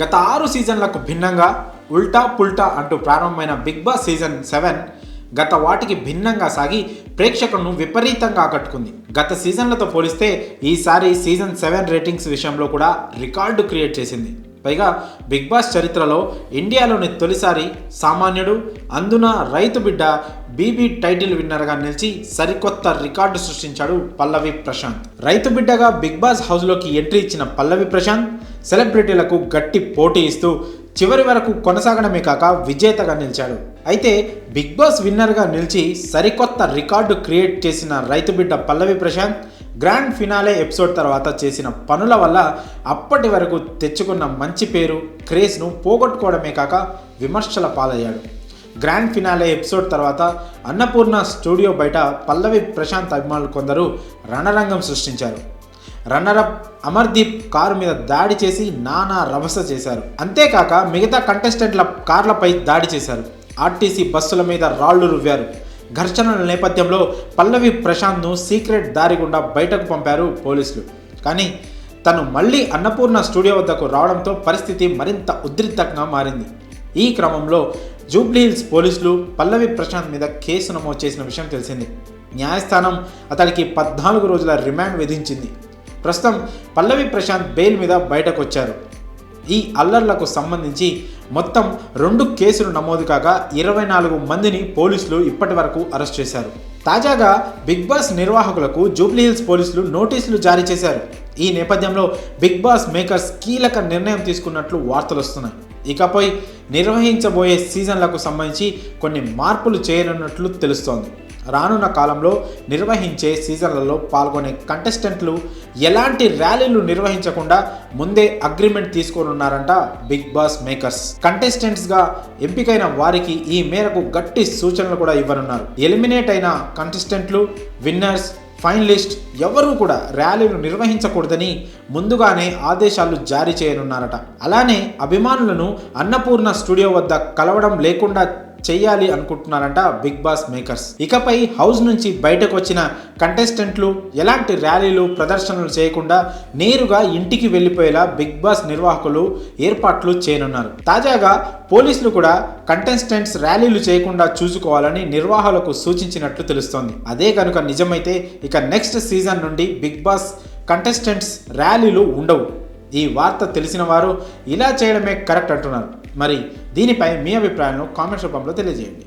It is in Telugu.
గత ఆరు సీజన్లకు భిన్నంగా ఉల్టా పుల్టా అంటూ ప్రారంభమైన బిగ్ బాస్ సీజన్ సెవెన్ గత వాటికి భిన్నంగా సాగి ప్రేక్షకులను విపరీతంగా ఆకట్టుకుంది. గత సీజన్లతో పోలిస్తే ఈసారి సీజన్ సెవెన్ రేటింగ్స్ విషయంలో కూడా రికార్డు క్రియేట్ చేసింది. పైగా బిగ్ బాస్ చరిత్రలో ఇండియాలోని తొలిసారి సామాన్యుడు అందున రైతు బిడ్డ బీబీ టైటిల్ విన్నర్గా నిలిచి సరికొత్త రికార్డు సృష్టించాడు పల్లవి ప్రశాంత్. రైతు బిడ్డగా బిగ్ బాస్ హౌస్లోకి ఎంట్రీ ఇచ్చిన పల్లవి ప్రశాంత్ సెలబ్రిటీలకు గట్టి పోటీ ఇస్తూ చివరి వరకు కొనసాగడమే కాక విజేతగా నిలిచాడు. అయితే బిగ్ బాస్ విన్నర్గా నిలిచి సరికొత్త రికార్డు క్రియేట్ చేసిన రైతు బిడ్డ Pallavi Prashanth grand finale episode తర్వాత చేసిన పనుల వల్ల అప్పటి వరకు తెచ్చుకున్న మంచి పేరు క్రేజ్ను పోగొట్టుకోవడమే కాక విమర్శల పాలయ్యాడు. గ్రాండ్ ఫినాలే ఎపిసోడ్ తర్వాత అన్నపూర్ణ స్టూడియో బయట పల్లవి ప్రశాంత్ అభిమానులు కొందరు రణరంగం సృష్టించారు. రన్నరప్ అమర్దీప్ కారు మీద దాడి చేసి నానా రభస చేశారు. అంతేకాక మిగతా కంటెస్టెంట్ల కార్లపై దాడి చేశారు. ఆర్టీసీ బస్సుల మీద రాళ్ళు రువ్వారు. ఘర్షణల నేపథ్యంలో పల్లవి ప్రశాంత్ను సీక్రెట్ దారి గుండా బయటకు పంపారు పోలీసులు. కానీ తను మళ్ళీ అన్నపూర్ణ స్టూడియో వద్దకు రావడంతో పరిస్థితి మరింత ఉద్రిక్తంగా మారింది. ఈ క్రమంలో జూబ్లీహిల్స్ పోలీసులు పల్లవి ప్రశాంత్ మీద కేసు నమోదు చేసిన విషయం తెలిసింది. న్యాయస్థానం అతడికి పద్నాలుగు రోజుల రిమాండ్ విధించింది. ప్రస్తుతం పల్లవి ప్రశాంత్ బెయిల్ మీద బయటకు వచ్చారు ఈ అల్లర్లకు సంబంధించి మొత్తం రెండు కేసులు నమోదు కాగా ఇరవై నాలుగు మందిని పోలీసులు ఇప్పటి వరకు అరెస్ట్ చేశారు. తాజాగా బిగ్ బాస్ నిర్వాహకులకు జూబ్లీహిల్స్ పోలీసులు నోటీసులు జారీ చేశారు. ఈ నేపథ్యంలో బిగ్ బాస్ మేకర్స్ కీలక నిర్ణయం తీసుకున్నట్లు వార్తలు వస్తున్నాయి. ఇకపై నిర్వహించబోయే సీజన్లకు సంబంధించి కొన్ని మార్పులు చేయనున్నట్లు తెలుస్తోంది. రానున్న కాలంలో నిర్వహించే సీజన్లలో పాల్గొనే కంటెస్టెంట్లు ఎలాంటి ర్యాలీలు నిర్వహించకుండా ముందే అగ్రిమెంట్ తీసుకోనున్నారంట బిగ్ బాస్ మేకర్స్. కంటెస్టెంట్స్గా ఎంపికైన వారికి ఈ మేరకు గట్టి సూచనలు కూడా ఇవ్వనున్నారు. ఎలిమినేట్ అయిన కంటెస్టెంట్లు విన్నర్స్ ఫైనలిస్ట్ ఎవరూ కూడా ర్యాలీలు నిర్వహించకూడదని ముందుగానే ఆదేశాలు జారీ చేయనున్నారట. అలానే అభిమానులను అన్నపూర్ణ స్టూడియో వద్ద కలవడం లేకుండా చేయాలి అనుకుంటున్నారంట బిగ్ బాస్ మేకర్స్. ఇకపై హౌస్ నుంచి బయటకు వచ్చిన కంటెస్టెంట్లు ఎలాంటి ర్యాలీలు ప్రదర్శనలు చేయకుండా నేరుగా ఇంటికి వెళ్ళిపోయేలా బిగ్ బాస్ నిర్వాహకులు ఏర్పాట్లు చేయనున్నారు. తాజాగా పోలీసులు కూడా కంటెస్టెంట్స్ ర్యాలీలు చేయకుండా చూసుకోవాలని నిర్వాహకులకు సూచించినట్లు తెలుస్తోంది. అదే కనుక నిజమైతే ఇక నెక్స్ట్ సీజన్ నుండి బిగ్ బాస్ కంటెస్టెంట్స్ ర్యాలీలు ఉండవు. ఈ వార్త తెలిసిన వారు ఇలా చేయడమే కరెక్ట్ అంటున్నారు. మరి దీనిపై మీ అభిప్రాయాలను కామెంట్స్ రూపంలో తెలియజేయండి.